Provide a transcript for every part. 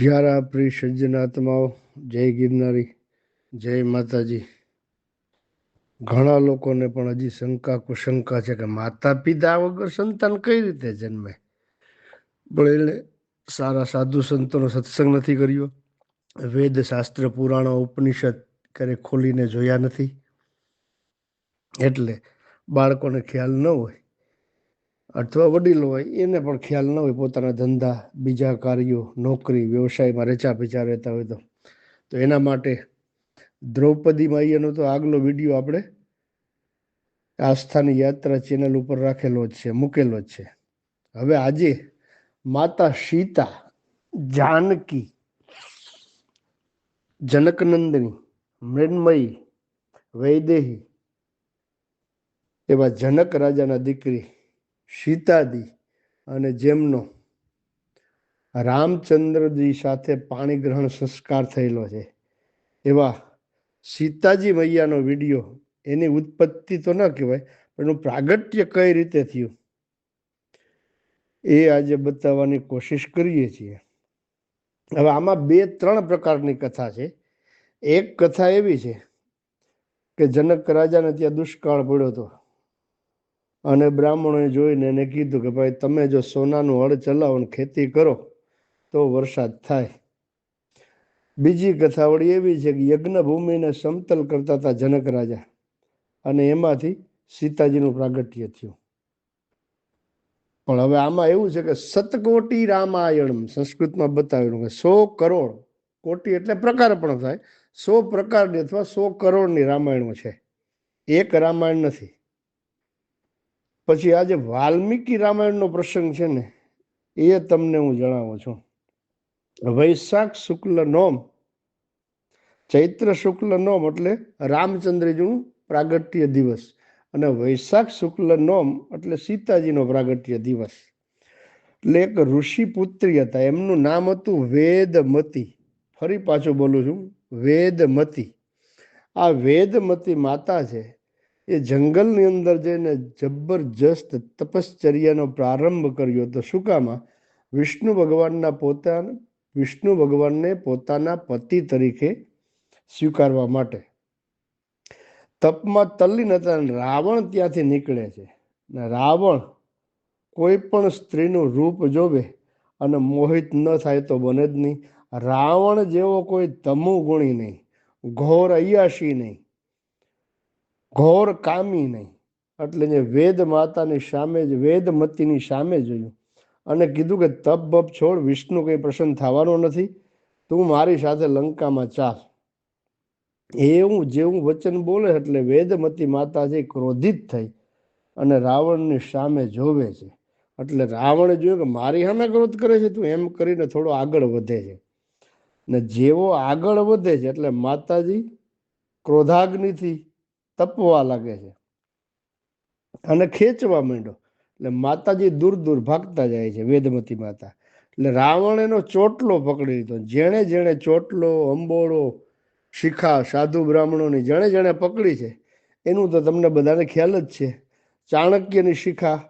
પ્યારા પ્રિય સજ્જનાત્માઓ જય ગિરનારી, જય માતાજી. ઘણા લોકોને પણ હજી શંકા કુશંકા છે કે માતા પિતા વગર સંતાન કઈ રીતે જન્મે? પણ એને સારા સાધુ સંતોનો સત્સંગ નથી કર્યો. વેદ શાસ્ત્ર, પુરાણો, ઉપનિષદ ક્યારે ખોલીને જોયા નથી. એટલે બાળકોને ખ્યાલ ન હોય અથવા વડીલો હોય, એને પણ ખ્યાલ ન હોય પોતાના ધંધા, બીજા કાર્યો, નોકરી, વ્યવસાયમાં રેચા પેચા રહેતા હોય તો. તો એના માટે દ્રૌપદી માઈયાનો તો આગલો વીડિયો આપણે આસ્થાની યાત્રા ચેનલ ઉપર રાખેલો જ છે, મૂકેલો જ છે. હવે આજે માતા સીતા જાનકી, જનકનંદની, મૃન્મયી, વૈદેહી એવા જનક રાજાના દીકરી સીતાદી અને જેમનો રામચંદ્રજી સાથે પાણી ગ્રહણ સંસ્કાર થયેલો છે. એવા સીતાજી મૈયાનો વીડિયો એની ઉત્પત્તિ તો ન કહેવાય, પણ એનું પ્રાગટ્ય કઈ રીતે થયું? એ આજે બતાવવાની કોશિશ કરીએ છીએ. હવે આમાં બે, ત્રણ પ્રકારની કથા છે. એક કથા એવી છે કે જનક રાજાને ત્યાં દુષ્કાળ પડ્યો હતો. અને બ્રાહ્મણોએ જોઈને એને કીધું કે ભાઈ, તમે જો સોનાનું હળ ચલાવો અને ખેતી કરો, તો વરસાદ થાય. બીજી કથાવળી એવી છે કે યજ્ઞ ભૂમિને સમતલ કરતા હતા જનક રાજા અને એમાંથી સીતાજીનું પ્રાગટ્ય થયું. પણ હવે આમાં એવું છે કે સતકોટી રામાયણ સંસ્કૃતમાં બતાવેલું કે સો કરોડ કોટી એટલે પ્રકાર પણ થાય, સો પ્રકારની અથવા સો કરોડની રામાયણો છે. એક રામાયણ નથી. પછી આજે વાલ્મીકી રામાયણનો પ્રસંગ છે ને, એ તમને હું જણાવું છું. વૈશાખ શુક્લ નોમ, ચૈત્ર શુક્લ નોમ એટલે રામચંદ્રજીનું પ્રાગટ્ય દિવસ અને વૈશાખ શુક્લ નોમ એટલે સીતાજીનો પ્રાગટ્ય દિવસ. એટલે એક ઋષિ પુત્રી હતા, એમનું નામ હતું વેદમતી. ફરી પાછું બોલું છું, વેદમતી. આ વેદમતી માતા છે એ જંગલની અંદર જઈને જબરજસ્ત તપશ્ચર્યાનો પ્રારંભ કર્યો તો શું વિષ્ણુ ભગવાનના પોતા વિષ્ણુ ભગવાનને પોતાના પતિ તરીકે સ્વીકારવા માટે. તપમાં તલ્લીન હતા રાવણ ત્યાંથી નીકળે છે. ને રાવણ કોઈ પણ સ્ત્રીનું રૂપ જોવે અને મોહિત ન થાય તો બને જ નહીં. રાવણ જેવો કોઈ તમુ ગુણી નહીં. ઘોર અયાશી નહીં. ઘોર કામી નહીં. એટલે જે વેદ માતાની સામે જ વેદમતીની સામે જોયું અને કીધું કે, તપ, બપ, છોડ, વિષ્ણુ કંઈ પ્રસન્ન થવાનો નથી. તું મારી સાથે લંકામાં ચાલ. એવું જેવું વચન બોલે એટલે વેદમતી માતા છે ક્રોધિત થઈ અને રાવણની સામે જોવે છે. એટલે રાવણે જોયું કે, મારી સામે ક્રોધ કરે છે? તું એમ કરીને થોડો આગળ વધે છે. ને જેવો આગળ વધે છે એટલે માતાજી ક્રોધાગ્નિથી તપવા લાગે છે. અને ખેંચવા માંડ્યો. એટલે માતાજી દૂર દૂર ભાગતા જાય છે વેદમતી માતા. એટલે રાવણ એનો ચોટલો પકડી લીધો. જેણે જેણે ચોટલો, અંબોળો, શિખા, સાધુ બ્રાહ્મણોની જેણે જેણે પકડી છે, એનું તો તમને બધાને ખ્યાલ જ છે. ચાણક્યની શિખા,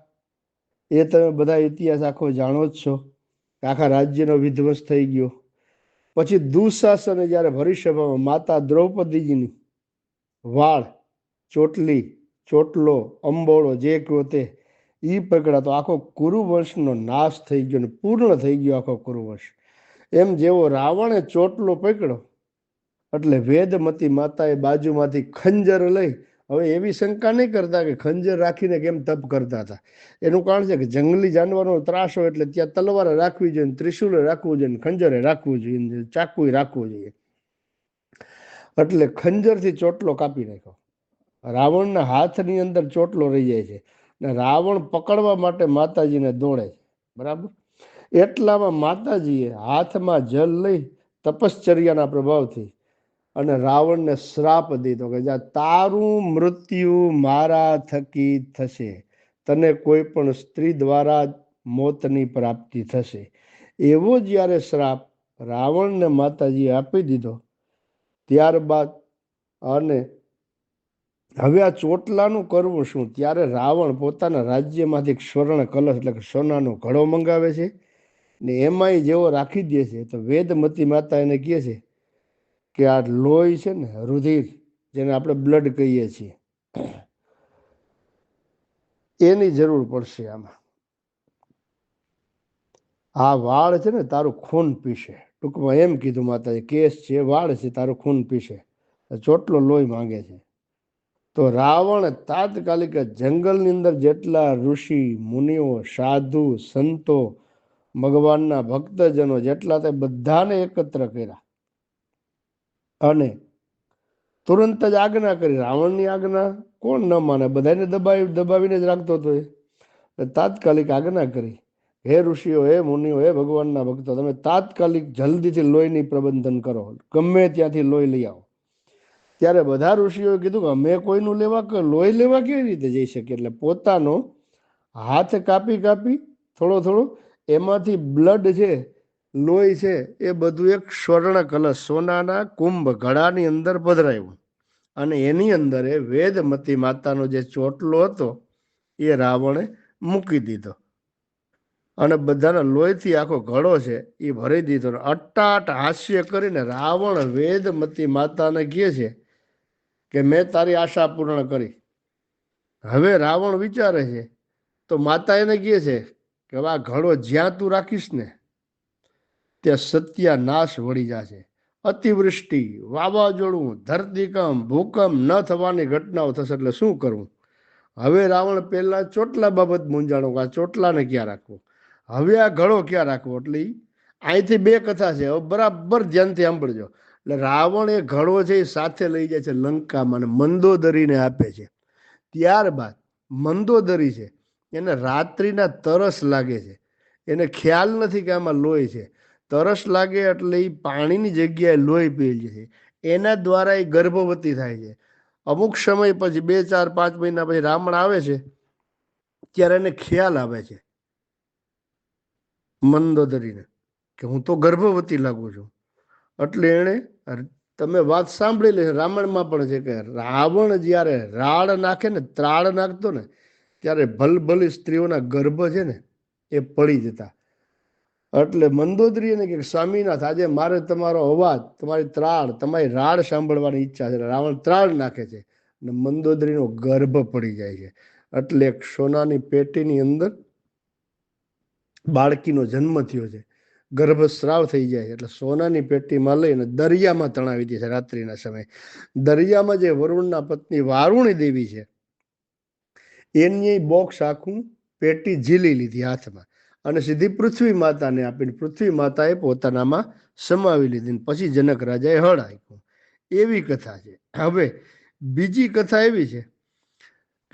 એ તમે બધા ઇતિહાસ આખો જાણો જ છો. આખા રાજ્યનો વિધ્વંસ થઈ ગયો. પછી દુશાસને જ્યારે ભરીસભામાં માતા દ્રૌપદીજીની વાળ ચોટલી, ચોટલો, અંબોળો જે કહો તે એ પકડા તો આખો કુરુવંશનો નાશ થઈ ગયો ને પૂર્ણ થઈ ગયો આખો કુરુવંશ. એમ જેવો રાવણે ચોટલો પકડ્યો, એટલે વેદમતી માતાએ બાજુમાંથી ખંજર લઈ, હવે એવી શંકા નહીં કરતા કે ખંજર રાખીને કેમ તપ કરતા હતા. એનું કારણ છે કે જંગલી જાનવરનો ત્રાસ હોય એટલે ત્યાં તલવારે રાખવી જોઈએ ત્રિશુલે રાખવું જોઈએ ખંજરે રાખવું જોઈએ ચાકુએ રાખવું જોઈએ. એટલે ખંજરથી ચોટલો કાપી નાખ્યો. રાવણના હાથની અંદર ચોટલો રહી જાય છે ને રાવણ પકડવા માટે માતાજીને દોડે છે. બરાબર? એટલામાં માતાજીએ હાથમાં જલ લઈ તપશ્ચર્યાના પ્રભાવથી અને રાવણને શ્રાપ દીધો કે જા તારું મૃત્યુ મારા થકી થશે. તને કોઈ પણ સ્ત્રી દ્વારા મોતની પ્રાપ્તિ થશે. એવો જ્યારે શ્રાપ રાવણને માતાજીએ આપી દીધો, ત્યારબાદ અને હવે આ ચોટલાનું કરવું શું? ત્યારે રાવણ પોતાના રાજ્યમાંથી સ્વર્ણ કલશ એટલે કે સોનાનો ઘડો મંગાવે છે ને એમાંય જેવો રાખી દે છે. તો વેદમતી માતા એને કહે છે કે આ લોહી છે ને રુધિર, જેને આપણે બ્લડ કહીએ છીએ, એની જરૂર પડશે આમાં. આ વાળ છે ને તારું ખૂન પીશે. ટૂંકમાં એમ કીધું માતાજી, કેસ છે, વાળ છે, તારું ખૂન પીશે. ચોટલો લોહી માંગે છે. તો રાવણ તાત્કાલિક જંગલની અંદર જેટલા ઋષિ, મુનિઓ, સાધુ, સંતો, ભગવાનના ભક્તજનો જેટલા તે બધાને એકત્ર કર્યા. અને તુરંત જ આજ્ઞા કરી, રાવણની આજ્ઞા કોણ ન માને? બધાને દબાવી, દબાવીને જ રાખતો હતો એ. તાત્કાલિક આજ્ઞા કરી, હે ઋષિઓ, હે મુનિઓ, હે ભગવાનના ભક્તો, તમે તાત્કાલિક જલ્દીથી લોહીની પ્રબંધન કરો. ગમે ત્યાંથી લોહી લઈ આવો. ત્યારે બધા ઋષિઓએ કીધું કે અમે કોઈનું લેવા કે, લોહી લેવા કેવી રીતે જઈ શકીએ? એટલે પોતાનો હાથ કાપી કાપી થોડો થોડો એમાંથી બ્લડ છે, લોહી છે, એ બધું એક સ્વર્ણ કલશ, સોનાના કુંભ ઘડાની અંદર પધરાયું. અને એની અંદર એ વેદમતી માતાનો જે ચોટલો હતો, એ રાવણે મૂકી દીધો. અને બધાના લોહીથી આખો ઘડો છે, એ ભરી દીધો. અટાટ હાસ્ય કરીને રાવણ વેદમતી માતાને કહે છે કે મેં તારી આશા પૂર્ણ કરી. હવે રાવણ વિચારે છે, તો માતા એને કહે છે કે આ ઘડો જ્યાં તું રાખીશ ને, ત્યાં સત્યાનાશ વળી જશે. અતિવૃષ્ટિ, વાવાઝોડું, ધરતીકંપ, ભૂકંપ ન થવાની ઘટનાઓ થશે એટલે શું કરવું હવે રાવણ પહેલા ચોટલા બાબત મૂંઝાણો આ ચોટલાને ક્યાં રાખવો? હવે આ ઘડો ક્યાં રાખવો? એટલે અહીંથી બે કથા છે, હવે બરાબર ધ્યાનથી સાંભળજો. એટલે રાવણ એ ઘડો છે એ સાથે લઈ જાય છે લંકામાં અને મંદોદરીને આપે છે. ત્યારબાદ મંદોદરી છે, એને રાત્રિના તરસ લાગે છે. એને ખ્યાલ નથી કે આમાં લોહી છે. તરસ લાગે એટલે એ પાણીની જગ્યાએ લોહી પી જાય છે. એના દ્વારા એ ગર્ભવતી થાય છે. અમુક સમય પછી બે, ચાર, પાંચ મહિના પછી રાવણ આવે છે, ત્યારે એને ખ્યાલ આવે છે મંદોદરીને કે હું તો ગર્ભવતી લાગુ છું. એટલે એણે તમે વાત સાંભળી લે, રામાયણમાં પણ છે કે રાવણ જ્યારે રાળ નાખે ને ત્રાળ નાખતો ને, ત્યારે ભલભલી સ્ત્રીઓના ગર્ભ છે ને, એ પડી જતા. એટલે મંદોદરી એને કે, સ્વામીનાથ, આજે મારે તમારો અવાજ, તમારી ત્રાળ તમારી રાડ સાંભળવાની ઈચ્છા છે. રાવણ ત્રાળ નાખે છે અને મંદોદરીનો ગર્ભ પડી જાય છે. એટલે એક સોનાની પેટીની અંદર બાળકીનો જન્મ થયો છે. ગર્ભસ્રાવ થઈ જાય એટલે સોનાની પેટીમાં લઈને દરિયામાં તણાવી દે છે રાત્રિના સમયે. દરિયામાં જે વરુણના પત્ની વારુણી દેવી છે, એની બોક્સ આખું પેટી ઝીલી લીધી હાથમાં અને સીધી પૃથ્વી માતાને આપીને પૃથ્વી માતાએ પોતાનામાં સમાવી લીધી પછી જનક રાજાએ હળ આપ્યું. એવી કથા છે. હવે બીજી કથા એવી છે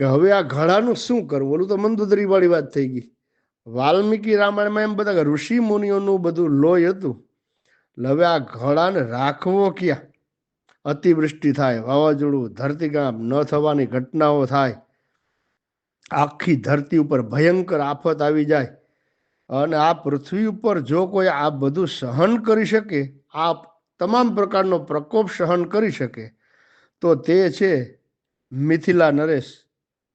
કે હવે આ ઘડાનું શું કરવું? ઓલું તો મંદોદરી વાળી વાત થઈ ગઈ. વાલ્મીકી રામાયણમાં એમ બધા ઋષિ મુનિઓનું બધું લોહી હતું. હવે આ ઘડાને રાખવો ક્યાં? અતિવૃષ્ટિ થાય, વાવાઝોડું, ધરતીકાંપ, ન થવાની ઘટનાઓ થાય. આખી ધરતી ઉપર ભયંકર આફત આવી જાય. અને આ પૃથ્વી ઉપર જો કોઈ આ બધું સહન કરી શકે, આ તમામ પ્રકારનો પ્રકોપ સહન કરી શકે, તો તે છે મિથિલા નરેશ,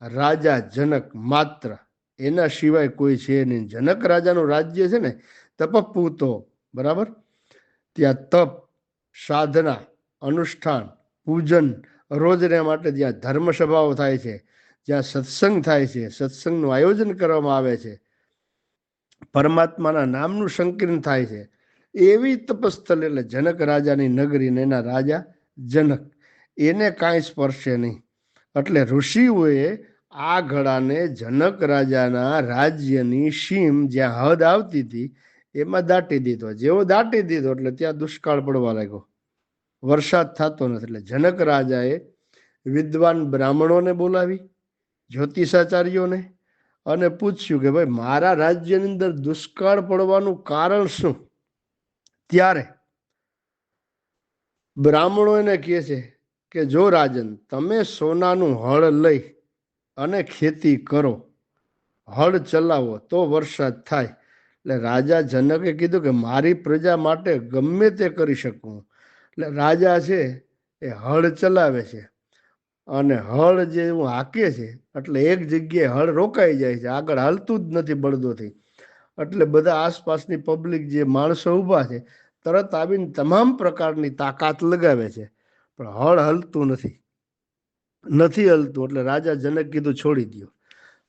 રાજા જનક માત્ર. એના સિવાય કોઈ છે નહીં. જનક રાજાનું રાજ્ય છે ને, તપપૂતો, બરાબર? ત્યાં તપ, સાધના, અનુષ્ઠાન, પૂજન રોજને માટે જ્યાં ધર્મ સભાઓ થાય છે, જ્યાં સત્સંગ થાય છે, સત્સંગનું આયોજન કરવામાં આવે છે, પરમાત્માના નામનું સંકીર્ણ થાય છે. એવી તપસ્થલ એટલે જનક રાજાની નગરી ને એના રાજા જનક. એને કાંઈ સ્પર્શે નહીં. એટલે ઋષિઓએ આ ઘડાને જનક રાજાના રાજ્યની સીમ જ્યાં હદ આવતી હતી, એમાં દાટી દીધો. જેવો દાટી દીધો એટલે ત્યાં દુષ્કાળ પડવા લાગ્યો. વરસાદ થતો નથી એટલે જનક રાજાએ વિદ્વાન બ્રાહ્મણોને બોલાવી, જ્યોતિષાચાર્યોને અને પૂછ્યું કે ભાઈ, મારા રાજ્યની અંદર દુષ્કાળ પડવાનું કારણ શું? ત્યારે બ્રાહ્મણો એને કહે છે કે, જો રાજન, તમે સોનાનું હળ લઈ અને ખેતી કરો, હળ ચલાવો તો વરસાદ થાય. એટલે રાજા જનકે કીધું કે મારી પ્રજા માટે ગમે તે કરી શકું. એટલે રાજા છે એ હળ ચલાવે છે અને હળ જે હું હાકે છે, એટલે એક જગ્યાએ હળ રોકાઈ જાય છે, આગળ હાલતું જ નથી બળદોથી. એટલે બધા આસપાસની પબ્લિક જે માણસો ઊભા છે, તરત આવીને તમામ પ્રકારની તાકાત લગાવે છે. પણ હળ હલતું નથી. નથી હલતું, એટલે રાજા જનક કીધું છોડી દો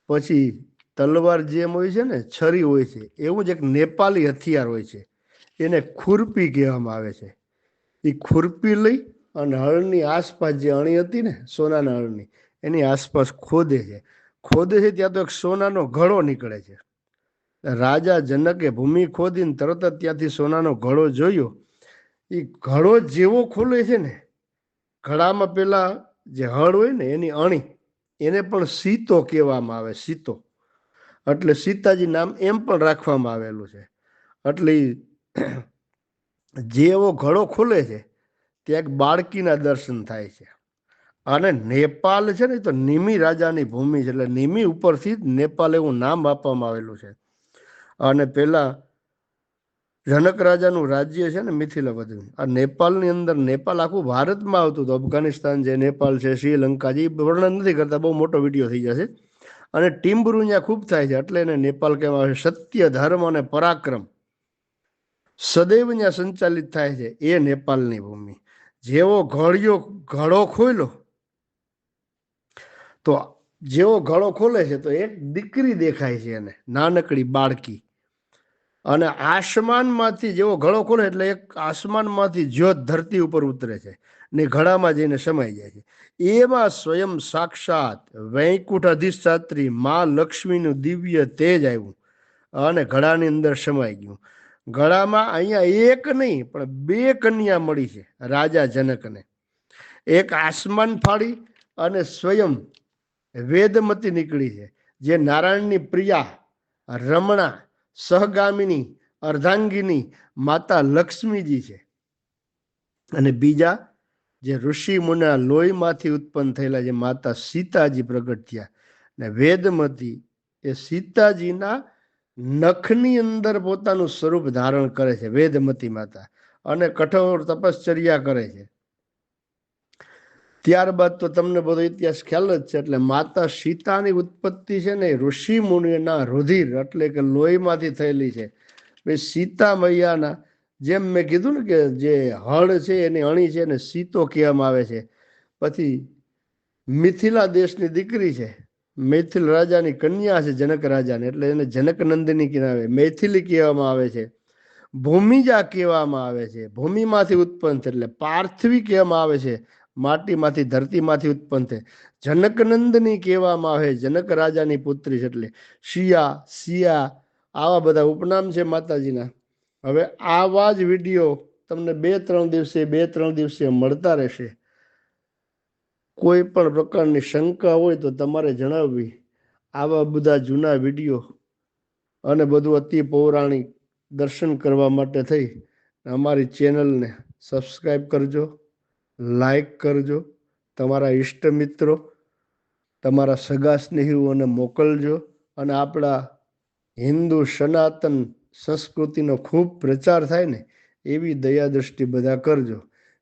પછી તલવાર જેમ હોય છે ને, છરી હોય છે, એવું જ એક નેપાલી હથિયાર હોય છે. એને ખુરપી કહેવામાં આવે છે. એ ખુરપી લઈ અને હળની આસપાસ જે અણી હતી ને, સોનાના હળની, એની આસપાસ ખોદે છે. ખોદે છે ત્યાં તો એક સોનાનો ઘડો નીકળે છે. રાજા જનકે ભૂમિ ખોદીને તરત જ ત્યાંથી સોનાનો ઘડો જોયો. એ ઘડો જેવો ખોલે છે ને, ઘડામાં પેલા જે હળ હોય ને એની અણી, એને પણ સીતો કહેવામાં આવે, સીતો. એટલે સીતાજી નામ એમ પણ રાખવામાં આવેલું છે. એટલે જે એવો ઘડો ખુલે છે, ત્યાં એક બાળકીના દર્શન થાય છે. અને નેપાલ છે ને તો નિમી રાજાની ભૂમિ છે, એટલે નિમી ઉપરથી નેપાલ એવું નામ આપવામાં આવેલું છે. અને પેલા જનક રાજાનું રાજ્ય છે ને મિથિલા બધું આ નેપાળની અંદર નેપાલ આખું ભારતમાં આવતું હતું. અફઘાનિસ્તાન છે નેપાલ છે, શ્રીલંકા એ વર્ણન નથી કરતા. બહુ મોટો વીડિયો થઈ જશે. અને ટીમ્બરુ ત્યાં ખૂબ થાય છે. એટલે એને નેપાલ કહેવામાં આવે સત્ય, ધર્મ અને પરાક્રમ. સદૈવ ત્યાં સંચાલિત થાય છે એ નેપાળની ભૂમિ. જેવો ઘડિયો, ઘડો ખોલ્યો તો જેવો ઘડો ખોલે છે, તો એક દીકરી દેખાય છે એને. નાનકડી બાળકી. અને આસમાનમાંથી જેવો ઘડો ખોલે એટલે એક આસમાનમાંથી જ્યોત ધરતી ઉપર ઉતરે છે ને ઘડામાં જઈને સમાઈ જાય છે. એમાં સ્વયં સાક્ષાત વૈકુંઠ અધિષ્ઠાત્રી મા લક્ષ્મીનું દિવ્ય તેજ આવ્યું અને ઘડાની અંદર સમાઈ ગયું. ગળામાં અહીંયા એક નહીં, પણ બે કન્યા મળી છે રાજા જનકને. એક આસમાન ફાળી અને સ્વયં વેદમતી નીકળી છે. જે નારાયણની પ્રિયા રમણા સહગામિની, અર્ધાંગિની માતા લક્ષ્મીજી છે. અને બીજા જે ઋષિ મુના લોહીમાંથી ઉત્પન્ન થયેલા જે માતા સીતાજી પ્રગટ થયા ને વેદમતી એ સીતાજીના નખની અંદર પોતાનું સ્વરૂપ ધારણ કરે છે, વેદમતી માતા. અને કઠોર તપશ્ચર્યા કરે છે. ત્યારબાદ તો તમને બધો ઇતિહાસ ખ્યાલ જ છે, એટલે માતા સીતાની ઉત્પત્તિ છે ને ઋષિ મુનિના રુધિર એટલે કે લોહીમાંથી થયેલી છે. સીતા મૈયાના જેમ મેં કીધું ને કે જે હળ છે, એની અણી છે એને સીતો કહેવામાં આવે છે. પછી મિથિલા દેશની દીકરી છે, મૈથિલ રાજાની કન્યા છે, જનક રાજાને, એટલે એને જનક નંદિની કહેવાય, મૈથિલી કહેવામાં આવે છે. ભૂમિજા કહેવામાં આવે છે, ભૂમિમાંથી ઉત્પન્ન છે, એટલે પાર્થવી કહેવામાં આવે છે. માટીમાંથી, ધરતીમાંથી ઉત્પન્ન થાય. જનકનંદની કહેવામાં આવે, જનક રાજાની પુત્રી છે એટલે શિયા સિયા આવા બધા ઉપનામ છે માતાજીના. હવે આવા જ વીડિયો તમને બે, ત્રણ દિવસે, બે, ત્રણ દિવસે મળતા રહેશે. કોઈ પણ પ્રકારની શંકા હોય તો તમારે જણાવવી. આવા બધા જૂના વીડિયો અને બધું અતિ પૌરાણિક દર્શન કરવા માટે થઈ. અમારી ચેનલને સબસ્ક્રાઈબ કરજો. લાઈક કરજો, તમારા ઈષ્ટ મિત્રો, તમારા સગા સ્નેહીઓને મોકલજો અને આપણા હિન્દુ સનાતન સંસ્કૃતિનો ખૂબ પ્રચાર થાય ને, એવી દયા દ્રષ્ટિ બધા કરજો.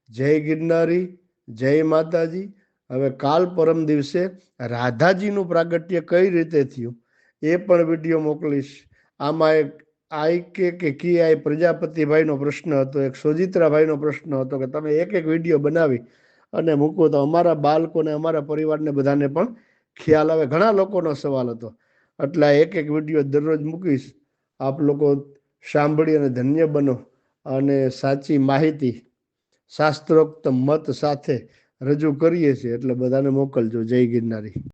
જય ગિરનારી, જય માતાજી. હવે કાલ પરમ દિવસે રાધાજીનું પ્રાગટ્ય કઈ રીતે થયું, એ પણ વીડિયો મોકલીશ. આમાં એક આઈ કે કે કી આઈ પ્રજાપતિભાઈનો પ્રશ્ન હતો, એક સોજિત્રાભાઈનો પ્રશ્ન હતો કે તમે એક એક વીડિયો બનાવી અને મૂકો તો અમારા બાળકોને, અમારા પરિવારને બધાને પણ ખ્યાલ આવે. ઘણા લોકોનો સવાલ હતો. એટલે એક એક વીડિયો દરરોજ મૂકીશ. આપ લોકો સાંભળી અને ધન્ય બનો અને સાચી માહિતી શાસ્ત્રોક્ત મત સાથે રજૂ કરીએ છીએ. એટલે બધાને મોકલજો. જય ગિરનારી.